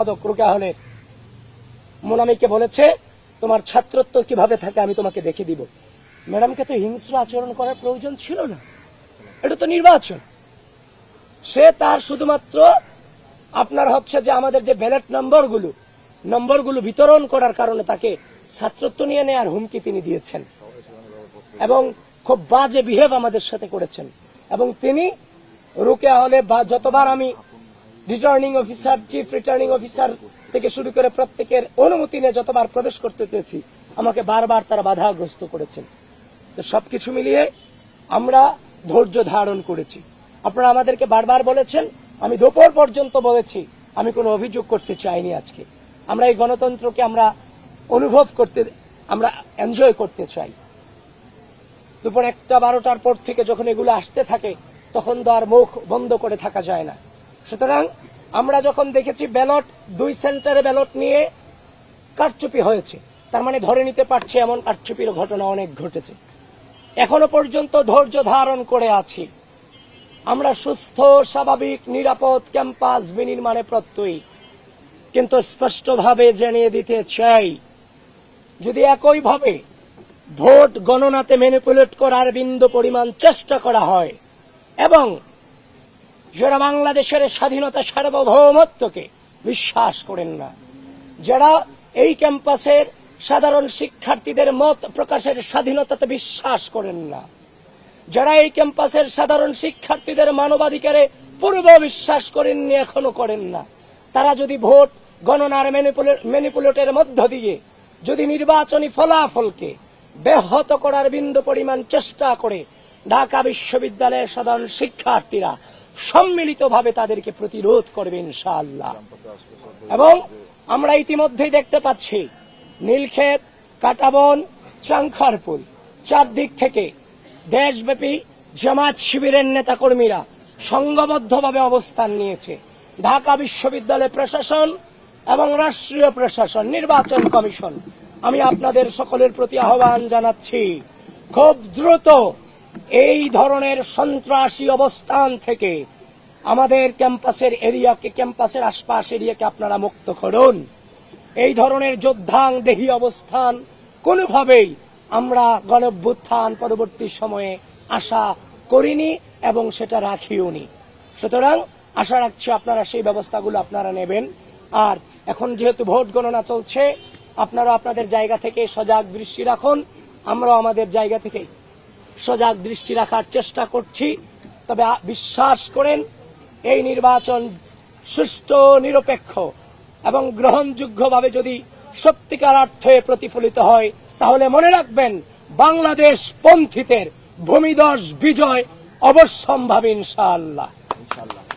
সম্পাদক রুকা হলে মোনামিকে বলেছে, তোমার ছাত্রত্ব কীভাবে থাকে আমি তোমাকে দেখে দিব। ম্যাডামকে তো হিংস্র আচরণ করার প্রয়োজন ছিল না। এটা তো নির্বাচন। সে তার শুধুমাত্র আপনার হচ্ছে যে আমাদের যে ব্যালট নম্বরগুলো নম্বরগুলো বিতরণ করার কারণে তাকে ছাত্রত্ব নিয়ে নেয়ার হুমকি তিনি দিয়েছেন। এবং খুব বাজে বিহেভ আমাদের সাথে করেছেন। এবং তিনি রুকে হলে বা যতবার আমি returning officer chief returning officer থেকে শুরু করে প্রত্যেকের অনুমতি নিয়ে যতবার প্রবেশ করতে চেয়েছি, আমাকে বারবার তারা বাধাগ্রস্ত করেছেন। তো সবকিছু মিলিয়ে আমরা ধৈর্য ধারণ করেছি। আপনারা আমাদেরকে বারবার বলেছেন, আমি দুপুর পর্যন্ত বলেছি, আমি কোনো অভিযোগ করতে চাইনি আজকে। আমরা এই গণতন্ত্রকে আমরা অনুভব করতে, আমরা এনজয় করতে চাই। দুপুর একটা বারোটার পর থেকে যখন এগুলো আসতে থাকে, তখন তো আর মুখ বন্ধ করে থাকা যায় না। সুতরাং আমরা যখন দেখেছি ব্যালট, দুই সেন্টারে ব্যালট নিয়ে কারচুপি হয়েছে। তার মানে ধরে নিতে পারছে এমন কারচুপির ঘটনা অনেক ঘটেছে। এখনও পর্যন্ত ধৈর্য ধারণ করে আছি। আমরা সুস্থ, স্বাভাবিক, নিরাপদ ক্যাম্পাস বিনির্মাণে প্রত্যয়ী। কিন্তু স্পষ্টভাবে জানিয়ে দিতে চাই, যদি একইভাবে ভোট গণনাতে ম্যানিপুলেট করার বিন্দু পরিমাণ চেষ্টা করা হয়, এবং যারা বাংলাদেশের স্বাধীনতা সার্বভৌমত্বকে বিশ্বাস করেন না, যারা এই ক্যাম্পাসের সাধারণ শিক্ষার্থীদের মত প্রকাশের স্বাধীনতাতে বিশ্বাস করেন না, যারা এই ক্যাম্পাসের সাধারণ শিক্ষার্থীদের মানবাধিকারে পূর্ব বিশ্বাস করেননি, এখনও করেন না, তারা যদি ভোট গণনার ম্যানিপুলেটের মধ্য দিয়ে যদি নির্বাচনী ফলাফলকে ব্যাহত করার বিন্দু পরিমাণ চেষ্টা করে, ঢাকা বিশ্ববিদ্যালয়ের সাধারণ শিক্ষার্থীরা সম্মিলিতভাবে তাদেরকে প্রতিরোধ করবে ইনশাআল্লাহ। এবং আমরা ইতিমধ্যেই দেখতে পাচ্ছি, নীলক্ষেত, কাটাবন, চাংখারপুল চারদিক থেকে দেশব্যাপী জামাত শিবিরের নেতাকর্মীরা সংঘবদ্ধভাবে অবস্থান নিয়েছে। ঢাকা বিশ্ববিদ্যালয় প্রশাসন এবং রাষ্ট্রীয় প্রশাসন, নির্বাচন কমিশন। আমি আপনাদের সকলের প্রতি আহ্বান জানাচ্ছি, খুব দ্রুত এই ধরনের সন্ত্রাসী অবস্থান থেকে আমাদের ক্যাম্পাসের এরিয়াকে, ক্যাম্পাসের আশপাশ এরিয়াকে আপনারা মুক্ত করুন। এই ধরনের যোদ্ধাং দেহী অবস্থান কোনোভাবেই আমরা গণভ্যুত্থান পরবর্তী সময়ে আশা করিনি এবং সেটা রাখিওনি। সুতরাং আশা রাখছি আপনারা সেই ব্যবস্থাগুলো আপনারা নেবেন। আর এখন যেহেতু ভোট গণনা চলছে, আপনারা আপনাদের জায়গা থেকে সজাগ দৃষ্টি রাখুন। আমরাও আমাদের জায়গা থেকে সজাগ দৃষ্টি রাখার চেষ্টা করছি। তবে বিশ্বাস করেন, এই নির্বাচন সুষ্ঠু, নিরপেক্ষ এবং গ্রহণযোগ্যভাবে যদি সত্যিকার অর্থে প্রতিফলিত হয়, তাহলে মনে রাখবেন, বাংলাদেশ পন্থীদের ভূমিদশ বিজয় অবশ্যম্ভাবী ইনশাআল্লাহ। ইনশাল্লাহ